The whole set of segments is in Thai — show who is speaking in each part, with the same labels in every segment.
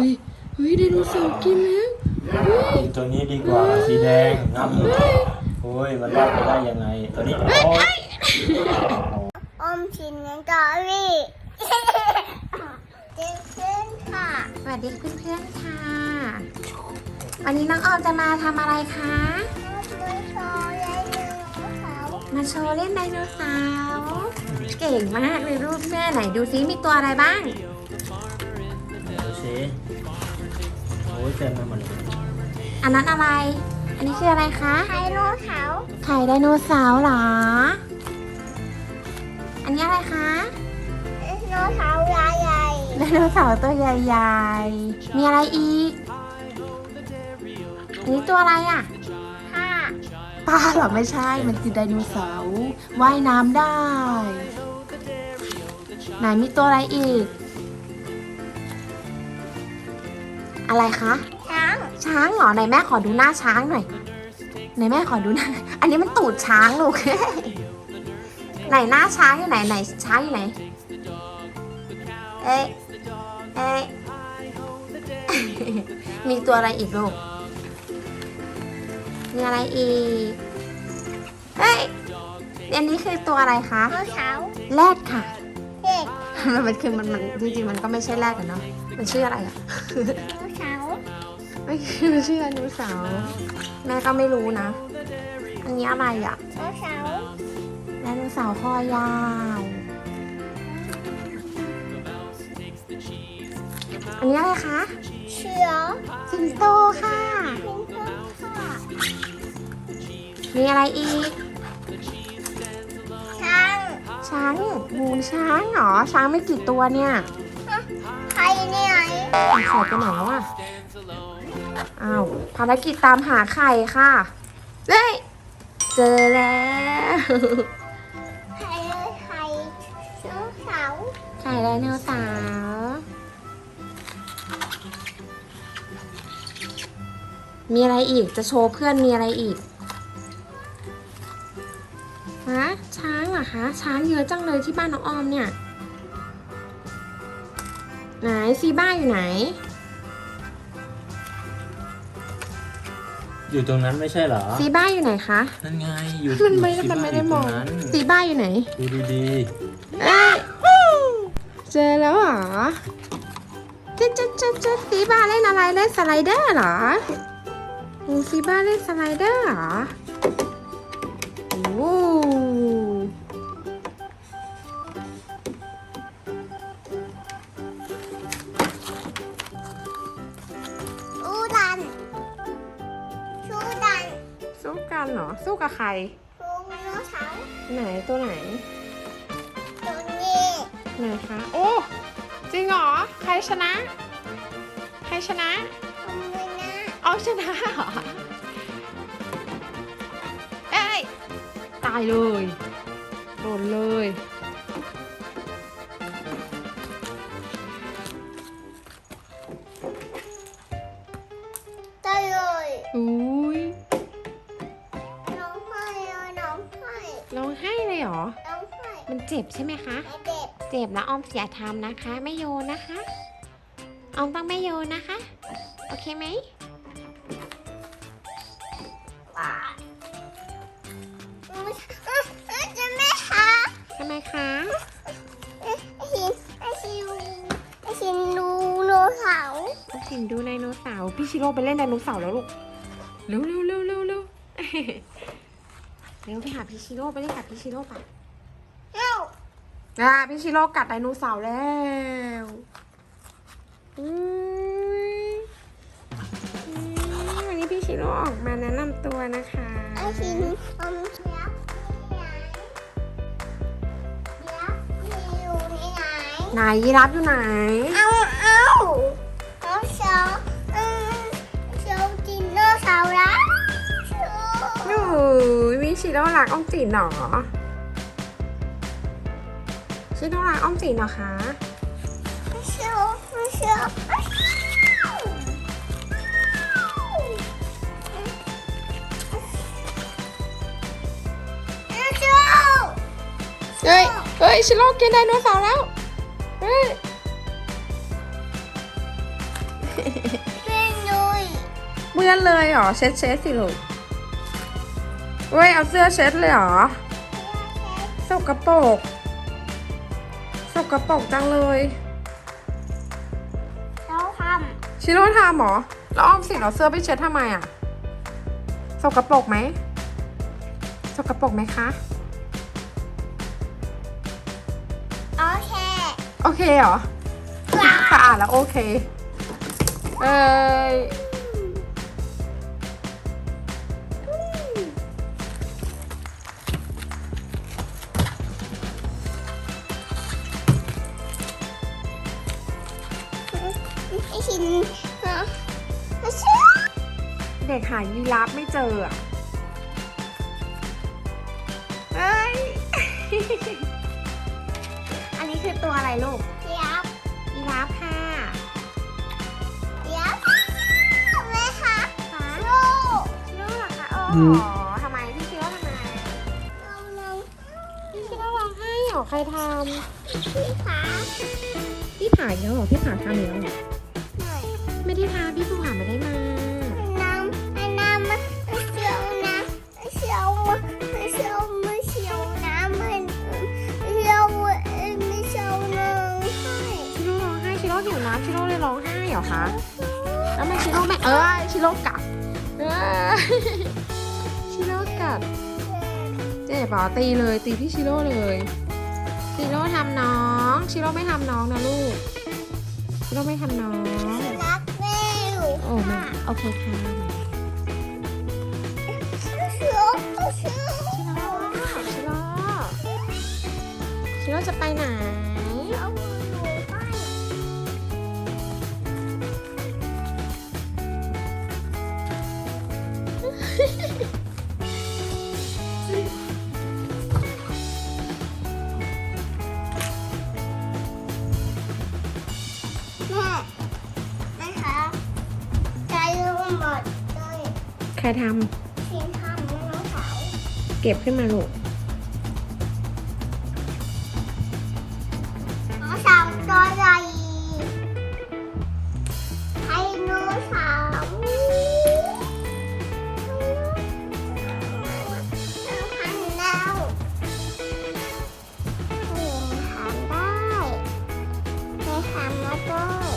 Speaker 1: ฮ้ยเฮ้ยไดโนเสาร์กินแล้วเฮ้ย
Speaker 2: ตัวนี้ดีกว่าสีแดงงำโอ้ยมันรอดไปได้ยังไง ตัวนี้โอ้ย
Speaker 3: อมชินนันกอรี่เจขึ้นค่ะ
Speaker 1: สวัสดีเพื่อนๆค่ะ วันนี้น้องออมจะมาทำอะไรคะ
Speaker 3: มือโชว์ยายหนึ่งเขา
Speaker 1: มาโชว์เล่นไดโนเสาร์เก่งมากเลยรูปแม่ไหนดูซิมีตัวอะไรบ้าง
Speaker 2: ดูสิโอ้ยเต็มไปหมดเลย
Speaker 1: อันนั้นอะไร อันนี้คืออะไรคะ
Speaker 3: ไทโนเขา
Speaker 1: ไข่ไดโนเสาร์เหรอ อันนี้อะไรคะ
Speaker 3: โนเขาใหญ่ใหญ่
Speaker 1: ไดโนเสาร์ตัวใหญ่ๆ มีอะไรอีก อันนี้ตัวอะไรอะ
Speaker 3: ค่ะ
Speaker 1: ปลาเหรอไม่ใช่ มันคือไดโนเสาร์ว่ายน้ำได้ ไหนมีตัวอะไรอีก อะไรคะ
Speaker 3: ช้าง
Speaker 1: ช้างเหรอไหนแม่ขอดูหน้าช้างหน่อยไหนแม่ขอดูหน้า อันนี้มันตูดช้างลูก ไหนหน้าช้างอยู่ไหนไหนช้างอยู่ไหน เอ๊ะเอ๊ะมีตัวอะไรอีกลูก มีอะไรอีก เฮ้ยอันนี้คือตัวอะไรคะ
Speaker 3: โนเขา
Speaker 1: แรดค่ะ
Speaker 3: เด็ก
Speaker 1: มันคือมันมันจริงๆมันก็ไม่ใช่แรดกันเนาะ มันชื่ออะไรอะ
Speaker 3: โนเขา
Speaker 1: ไม่มันชื่อไดโนเสาร์แม่ก็ไม่รู้นะ อันนี้อะไรอะ
Speaker 3: โนเขา
Speaker 1: ไดโนเสาร์คอยาว อันนี้อะไรคะ
Speaker 3: เชือ
Speaker 1: สิงโตค่ะ
Speaker 3: พิงค์ค่ะ
Speaker 1: มีอะไรอีก
Speaker 3: ช้าง
Speaker 1: ช้างหูช้างเหรอ ช้างไม่กี่ตัวเนี่ย
Speaker 3: ใครเนี่ย
Speaker 1: ไข่ไปไหนแล้วอะ อ้าวภารกิจตามหาไข่ค่ะเฮ้ยเจอแล้ว
Speaker 3: ใครใครโนเขา
Speaker 1: ไข่ไดโนเสาร์มีอะไรอีกจะโชว์เพื่อนมีอะไรอีกฮะช้างเหรอคะช้างเยอะจังเลยที่บ้านน้องออมเนี่ย ไหนซีบ้าอยู่ไหน
Speaker 2: อยู่ตรงนั้นไม่ใช่เหรอ
Speaker 1: ซีบ้าอยู่ไหนคะ
Speaker 2: นั่นไง อยู่
Speaker 1: มันไม่
Speaker 2: อยู่ที่
Speaker 1: มันไม่ได้
Speaker 2: บ้า
Speaker 1: มอง
Speaker 2: ยู่ตรงนั้น
Speaker 1: ซีบ้าอยู่ไหน
Speaker 2: ดูดี
Speaker 1: เอ้ยเจอแล้วเหรอจ๊ะจ๊ะจ๊ะจ๊ะซีบ้าเล่นอะไรเล่นสไลเดอร์เหรอโอ้ซีบ้าเล่นสไลเดอร์เหรอโอ้
Speaker 3: อู
Speaker 1: สู้กับใคร
Speaker 3: ชูโนเขา
Speaker 1: ไหนตัวไหน
Speaker 3: ตัวนี้
Speaker 1: ไหนคะโอ้จริงเหรอใครชนะ ใครชนะ
Speaker 3: ทำไมนะ
Speaker 1: เอาชนะเหรอเอ้ยตายเลยโดนเลย จ็บใช่ไหมคะ
Speaker 3: ไอเด็ก
Speaker 1: เจ็บแล้วออมเสียทำนะคะ ไม่โยนนะคะ ออมต้องไม่โยนนะคะ โอเคไหม
Speaker 3: ว่าจะไม่หา
Speaker 1: ทำไมคะ
Speaker 3: ไอชินไอชินไอชินดูโนเขา
Speaker 1: ออมสินดูไดโนเสาร์พี่ชิโร่ไปเล่นไดโนเสาร์แล้วลูก เร็วเร็วเร็วเร็วเร็วเร็วไปหาพี่ชิโร่ไปเล่นกับพี่ชิโร่ไป
Speaker 3: เอ้า
Speaker 1: อ่าพี่ชิโร่กัดไดโนเสาร์แล้วอุ้ยอืมวันนี้พี่ชิโร่ออกมาแนะนำตัวนะคะ
Speaker 3: ไอชินอมเชียบเดี๋ยวอยู่ที่ไหน
Speaker 1: ไหนยีราฟอยู่ไหน
Speaker 3: เอาเอาเอาเชาอืมเชาจินโนเสาร์ละเชา
Speaker 1: หนูมีชิโร่รักออมสินเหรอ ชิโร่รักออมสินเหรอคะ
Speaker 3: เชาเชาเชา
Speaker 1: เฮ้ยเฮ้ยชิโร่กินไดโนเสาร์แล้ว เฮ้ย
Speaker 3: เป็นเลย
Speaker 1: เมื่อนเลยเหรอ เช็ดเช็ดสิลูกเว้ย เอาเสื้อเช็ดเลยเหรอ สกปรก สกปรกจังเลย
Speaker 3: เราท
Speaker 1: ชิโร่ทำเหรอแล้วออมสินเอาเสื้อไปเช็ดทำไมอะสกปรกไหมสกปรกไหมคะำ
Speaker 3: โอเค
Speaker 1: โอเคเหรอสะอาดแล้วโอเค เอ้ย เด็กหายีราฟไม่เจออะเอ้ย อันนี้คือตัวอะไรลูก
Speaker 3: ยับ
Speaker 1: ยีราฟค่ะ
Speaker 3: ยับแม่คะ
Speaker 1: ค่ะ
Speaker 3: ลูก
Speaker 1: ชิโร่เหรอคะโอ้ทำไมพี่ชิโร่ทำไม
Speaker 3: เราลง
Speaker 1: พี่ชิโร่ร้องไห้เหรอใครท
Speaker 3: ที่ขาำ
Speaker 1: พี่ผาเยอะเหรอพี่ผาทำเยอะเหรอ
Speaker 3: หน่อย
Speaker 1: ไม่ได้ทาพี่ภูผาไม่ได้มา
Speaker 3: เชียวมันเชียวมันเชียวน้ำมันเชียวมันเชียวหนึ่งให้
Speaker 1: ชิโร่ร้องไห้ชิโร่หิวน้ำชิโร่เลยร้องไห้เหรอคะแล้วมันชิโร่ไม่เอ้ยชิโร่กัดเอ้ยชิโร่กัดเจ็บเหรอตีเลยตีพี่ชิโร่เลยชิโร่ทำน้องชิโร่ไม่ทำน้องนะลูกชิโร่ไม่ทำน้อง
Speaker 3: รักแม่อยู่
Speaker 1: โอ้โอเคค่ะ
Speaker 3: ชียวชิ
Speaker 1: โร่ชิโร่ชิโร่จะไปไหน
Speaker 3: เอามือหนูไปแม่แม่คะใจรู้หมดเลย
Speaker 1: ใครท
Speaker 3: ทิ้งทำไม่น้องสาวำ
Speaker 1: เก็บขึ้นมาลูก
Speaker 3: น้องสาวตัวใหญ่ไดโนเสาร์หันแล้วหนูทำได้ไม่ทำแล้วด้วย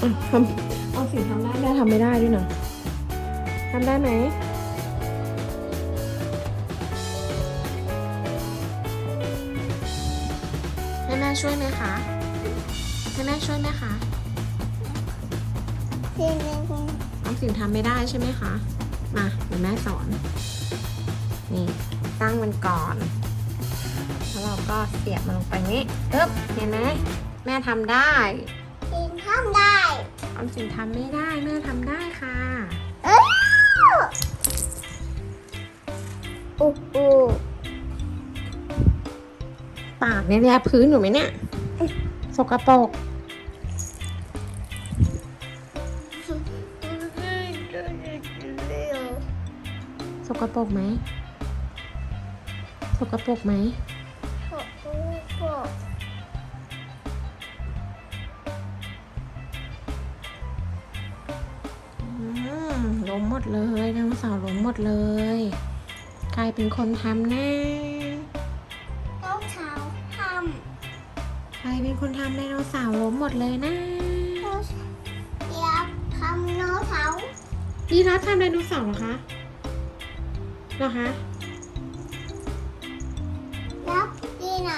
Speaker 1: อะทำเอาสิ่งทำได้แม่ทำไม่ได้ด้วยนะทำได้ไหม ช่วยไหมคะ ให้แม่ช่วยไหมคะ
Speaker 3: เพียงหนึ่ง
Speaker 1: ออมสินทำไม่ได้ใช่ไหมคะ มาเดี๋ยวแม่สอน นี่ตั้งมันก่อน แล้วเราก็เสียบมันลงไปนี้ปึ๊บเห็นไหมแม่ทำได้
Speaker 3: เพียงทำได้
Speaker 1: ออมสินทำไม่ได้แม่ทำได้ค่ะ ปากเนี่ยเนี่ยพื้นอยู่ไหมเนี่ยสกปรกสกปรกไหมสกปรกไหมอืมล้มหมดเลยไดโนเสาร์ล้มหมดเลย กลายเป็นคนทำแน่
Speaker 3: น้
Speaker 1: ล้มหมดเลยนะำ
Speaker 3: น้องอยากทำน้องสาว
Speaker 1: ยีราฟทำไดโนเสาร์เหรอคะเหรอคะ
Speaker 3: ยับที่ไหน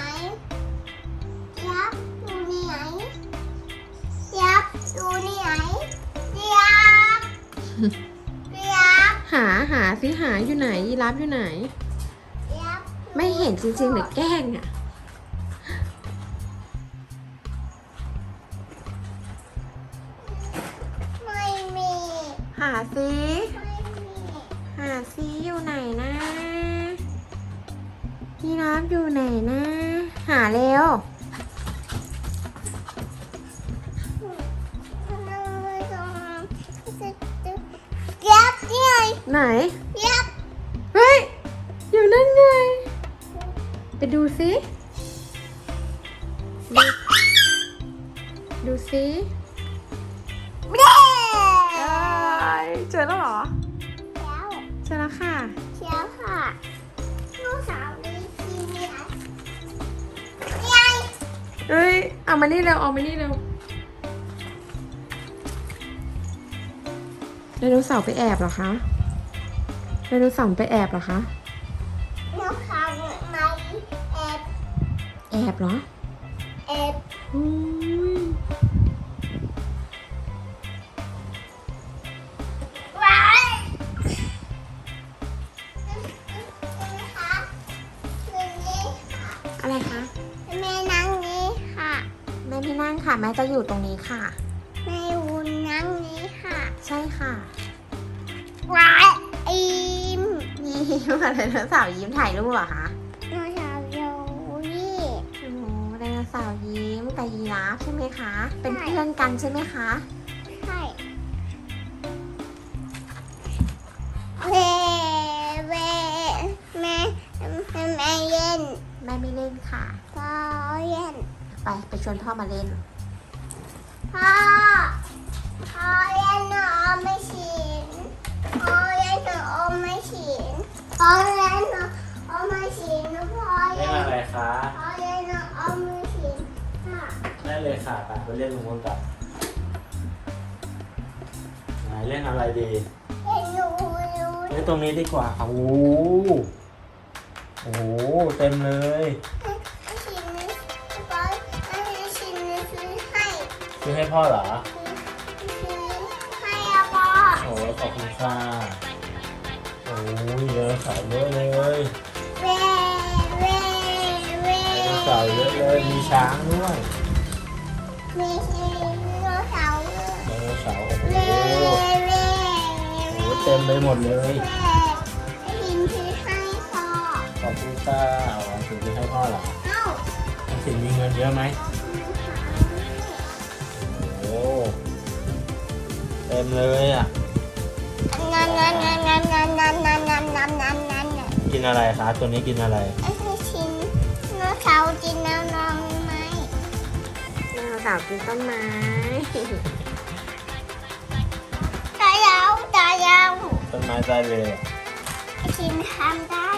Speaker 3: ยับดูนี่ไหนยับดูนี่ไหนยับยับ
Speaker 1: หาหาสิหาอยู่ไหนยีราฟอยู่ไหน
Speaker 3: ยับ
Speaker 1: ไม่เห็นจริงๆหรือแกล้งอะ หาสิ
Speaker 3: ไม่มี
Speaker 1: หาสิอยู่ไหนนะยีราฟอยู่ไหนนะ หาเร็ว
Speaker 3: ยับนี่ไง
Speaker 1: ไหน
Speaker 3: ยับ
Speaker 1: เฮ้ย อยู่นั่นไง ไปดูสิดูดู เจอแล้วเหรอ
Speaker 3: แล้ว
Speaker 1: เจอแล้วค่ะ
Speaker 3: เชียวค่ะลูกสาวดีทีเนี้ยยาย
Speaker 1: เอ้ย เอามานี่เร็ว เอามานี่เร็วไดโนเสาร์ไปแอบเหรอคะไดโนเสาร์ไปแอบเหรอคะ
Speaker 3: ลูกสาวมาแอบ
Speaker 1: แอบเหรอ
Speaker 3: แอบ
Speaker 1: อุ้ย อะไรคะ
Speaker 3: แม่นั่งนี้ค่ะ
Speaker 1: แม่ไม่นั่งค่ะ แม่จะอยู่ตรงนี้ค่ะ
Speaker 3: แม่วุ้นนั่งนี้ค่ะ
Speaker 1: ใช่ค่ะ
Speaker 3: ไว้อิม
Speaker 1: ยิ้มอะไรไดโนเสาร์ยิ้มถ่ายรูปเหรอคะ
Speaker 3: ลูกสาวโยนี่
Speaker 1: โอ้ไดโนเสาร์ยิ้มกับยีราฟใช่ไหมคะ เป็น
Speaker 3: ใช่
Speaker 1: เพื่อนกันใช่ไหมคะ
Speaker 3: ชวนพ่อ
Speaker 1: มาเล่น
Speaker 3: พ่อ พ่อเย็นหนูอมไม่ฉีนพ่อเย็นหนูอมไม่ฉีนพ่อเย็นหนูอมไม่ฉีนพ่อ
Speaker 2: เล่
Speaker 3: เย็
Speaker 2: น
Speaker 3: น
Speaker 2: อะไรคะ
Speaker 3: พ่อเย็นหนูอมไม่ฉีนค่ะ
Speaker 2: เล่นเลยค่ะไปไปเล่นตรงนู้นกันไหนเล่นอะไรดี
Speaker 3: เห็นหนูหนู
Speaker 2: เล่นตรงนี้ดีกว่าโอ้โหโอ้โหเต็มเลย
Speaker 3: ซื้อให้
Speaker 2: พ่อเหรอ
Speaker 3: ซื้อให้อะพ่อ
Speaker 2: โอ้ยขอบคุณค่ะโอ้ยเยอะขายเยอะเลย
Speaker 3: เว่เว่เว่
Speaker 2: ไดโนเสาร์เยอะเลยมีช้างด้วย
Speaker 3: มีชีโนเสาร์
Speaker 2: ไดโนเสาร์โอ้โห
Speaker 3: เว่เว่
Speaker 2: โอ้โหเต็มไปหมดเลย
Speaker 3: เว่หินที่ให้พ่อ
Speaker 2: ขอบคุณค่ะเอาเอาถึงไปให้พ่อเหรอ
Speaker 3: เอ้า
Speaker 2: น้องสินมีเงินเยอะไหมโอ้โห เต็มเลยอะ
Speaker 3: นันนันนันนันนันนันนันนันนันนันนันนัน
Speaker 2: กินอะไรคะตัวนี้กินอะไร
Speaker 3: ไอ้ชิ้นโนเสากินน้ำนองไหม
Speaker 1: ไดโนเสาร์กินต้นไม้
Speaker 3: ตายาวตายาว
Speaker 2: ต้นไม้ได้เลยอะ
Speaker 3: ไอ้ชิ้นทำได้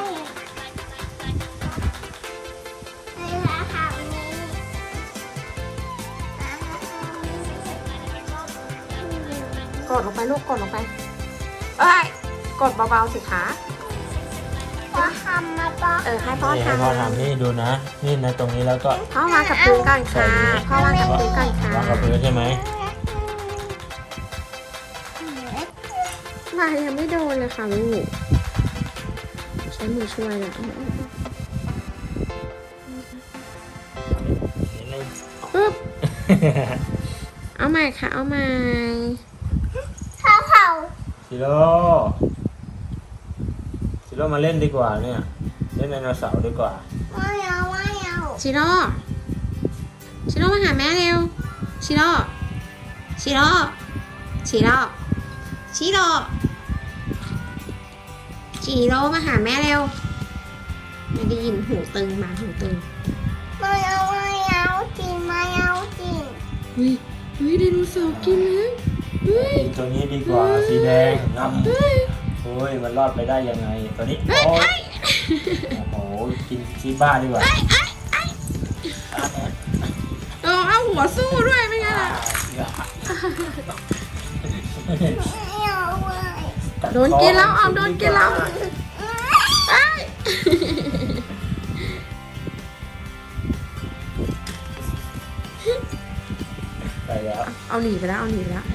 Speaker 1: กดลงไปลูกกดลงไป เอ้ย กดเบาๆสิคะ
Speaker 3: พอทำมาปะ
Speaker 1: เออให้พ่อ
Speaker 2: นี่ให้
Speaker 1: ทำ
Speaker 2: พ่อทำนี่ดูนะ นี่นะตรงนี้แล้วก็
Speaker 1: พ่อวางกับพื้นก่อนค่ะพ่อวางกับพื้นก่อนค่ะ
Speaker 2: วางกับพื้นใช่ไหม
Speaker 1: วางยังไม่โดนเลยค่ะลูกใช้มือช่วยแหละ
Speaker 2: นิดนึง
Speaker 1: ปึ๊บ เอาใหม่ค่ะ เอาใหม่
Speaker 3: ข้าวเผา
Speaker 2: ชิโร่ชิโร่มาเล่นดีกว่าเนี่ย เล่นไดโนเสาร์ดีกว่า
Speaker 3: ไม่เอาไม่เอา
Speaker 1: ชิโร่ชิโร่มาหาแม่เร็วชิโร่ชิโร่ชิโร่ชิโร่ชิโร่มาหาแม่เร็วไม่ได้ยินหูตึงมาหูตึง
Speaker 3: ไม่เอาไม่เอาจริงไม่เอาจริง
Speaker 1: เฮ้ยเฮ้ยไดโนเสาร์กินแล้วเฮ้ย
Speaker 2: กินตัวนี้ดีกว่าสีแดงงำ
Speaker 1: เฮ้ย
Speaker 2: โอ้ยมันรอดไปได้ยังไงตัวนี้โอ้ยโอ้โหกินชีบ้าดีกว่า
Speaker 1: เออเอาหัวสู้ด้วยไม่งั้นอะ
Speaker 3: ไม่เอาเลย
Speaker 1: โดนกินแล้วออมโดนกินแล้วเอ้ย
Speaker 2: ไปแล้ว
Speaker 1: เอาหนีไปแล้วเอาหนีไปแล้ว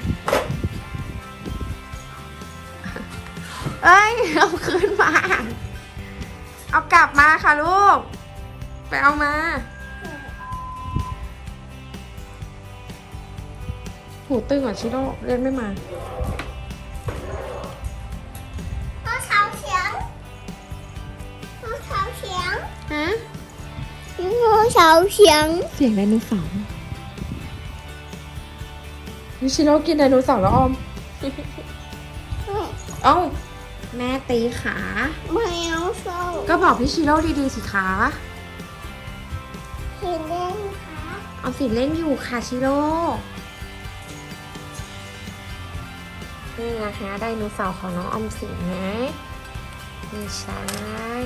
Speaker 1: เอ้ย เอาคืนมา เอากลับมาค่ะลูก ไปเอามา หูตึงอะชิโร่เล่นไม่มา
Speaker 3: พ่อเช้าเฉียงพ่อเช้าเฉียง
Speaker 1: ฮะ
Speaker 3: พ่อเช้าเฉียง
Speaker 1: เสียงไดโนเสาร์วิชิโร่กินไดโนเสาร์แล้วออม เอ้า แม่ตีขา
Speaker 3: ไม่เอาโซ่
Speaker 1: ก็บอกพี่ชิโร่ดีๆสิคะ
Speaker 3: เห็นเล่นคะ
Speaker 1: เอาสิเล่นอยู่ค่ะชิโร่นี่นะคะไดโนเสาร์ของน้องออมสินนะมีช้าง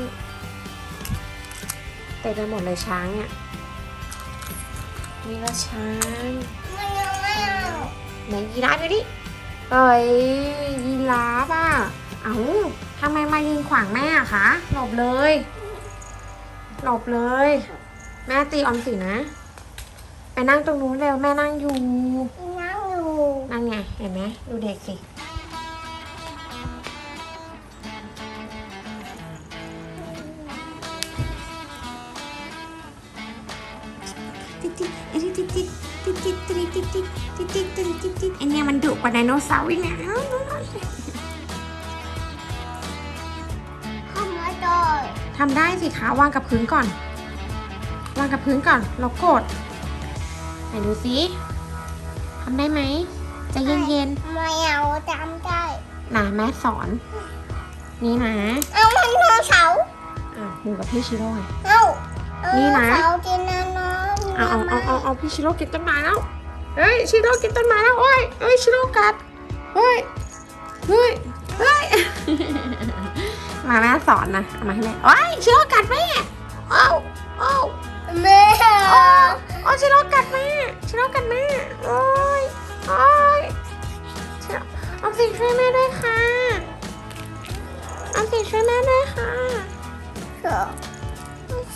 Speaker 1: เต็มไปหมดเลยช้างเนี่ยนี่ก็ช้าง
Speaker 3: ไม่เอาไม่เอา
Speaker 1: ไหนยีราฟดูดิเอ้ยยีราฟอะ เอ้าทำไมมายืนขวางแม่อะคะ หลบเลย หลบเลย แม่ตีออมสินนะ ไปนั่งตรงนู้นเร็วแม่นั่งอยู่
Speaker 3: นั่งอยู่
Speaker 1: นั่นไง เห็นไหมดูเด็กสิ ติ๊ดติ๊ดติ๊ดติ๊ดติ๊ดติ๊ดติ๊ดติ๊ดติ๊ดติ๊ดติ๊ดติ๊ดติ๊ดติ๊ดไอเนี่ยมันดุกว่าไดโนเสาร์อีกนะ ทำได้สิคะวางกับพื้นก่อน วางกับพื้นก่อนแล้วกดไหนดูสิทำได้ไหมใจะเย็น
Speaker 3: ไม่เอาจำได้
Speaker 1: ๆนะแม่สอน นี่นะ
Speaker 3: เอามันโนเสาร์
Speaker 1: อะอยู่กับพี่ชิโร่ไง
Speaker 3: เอาเอา
Speaker 1: นี่นะ
Speaker 3: เสาร์กินนะน้อง
Speaker 1: เอาเอาเอาเอาเอาพี่ชิโร่กินต้นไม้แล้ว เฮ้ยชิโร่กินต้นไม้แล้วโอ้ยเฮ้ยชิโร่กัดเฮ้ยเฮ้ยเฮ้ย มาแม่สอนนะเอามาให้แม่โอ้ยชิโร่กัดแม่โอ้าโอ้า
Speaker 3: แม่
Speaker 1: โอ้โอ้ชิโร่กัดแม่ชิโร่กัดแม่โอ้ยโอ้ยชิโร่ออมสินช่วยแม่ด้วยค่ะออมสินช่วยแม่ด้วยค่ะ
Speaker 3: เสือ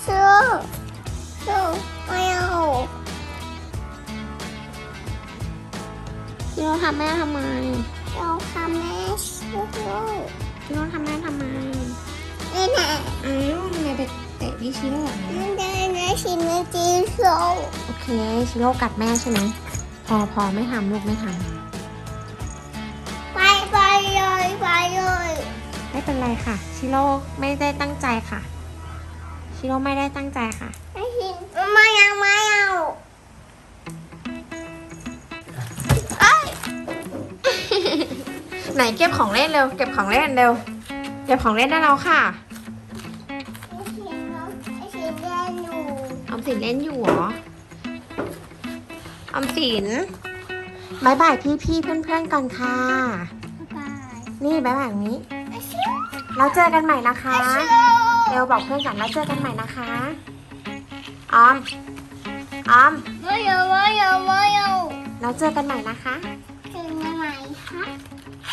Speaker 3: เสือเสือไม่เอา
Speaker 1: ชิโร่ทำแม่ทำไม
Speaker 3: เราทำแม่ช่วย
Speaker 1: ชิ โร่ทำแม่ทำไม
Speaker 3: นี่แหละ
Speaker 1: อ้าวทำไมไปเตะพี่ชิโร่แบบนี้
Speaker 3: มันได้ในชิ้นในจีโซ่
Speaker 1: โอเคชิโร่กัดแม่ใช่ไหมพอพอไม่ทำลูกไม่ท
Speaker 3: ไปไปเลยไปเลยำ
Speaker 1: ไม่เป็นไรค่ะ ชิโร่ไม่ได้ตั้งใจค่ะ ชิโร่ไม่ได้ตั้งใจค่ะ
Speaker 3: ไอ้ชิ้นไม่เอาไม่เอา
Speaker 1: ไหนเก็บของเล่นเร็ว เก็บของเล่นเร็ว เก็บของเล่นได้แล้วค่ะ
Speaker 3: ไอ้ชิ้นเนอะไอ้ชิ้นแย่อยู่
Speaker 1: ออมสินเล่นอยู่เหรอออมสินบายบายพี่พี่ๆเพื่อนเพื่อนๆก่อนค่ะ
Speaker 3: ไป
Speaker 1: นี่บายบายอย่างนี้
Speaker 3: ไอ้ชิ้น
Speaker 1: แล้วเจอกันใหม่นะคะ
Speaker 3: ไอ้ชิ้น
Speaker 1: เร็วบอกเพื่อนก่อนแล้วเจอกันใหม่นะคะออมออม
Speaker 3: ไม่เอาไม่เอาไม่เอา
Speaker 1: แล้วเจอกันใหม่นะคะ
Speaker 3: ถึงยังไงคะ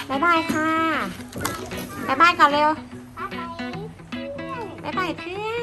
Speaker 1: บายบายค่ะบายบายก่อนเร็ว
Speaker 3: ไปไปเพื่อน
Speaker 1: บายบายเพื่อน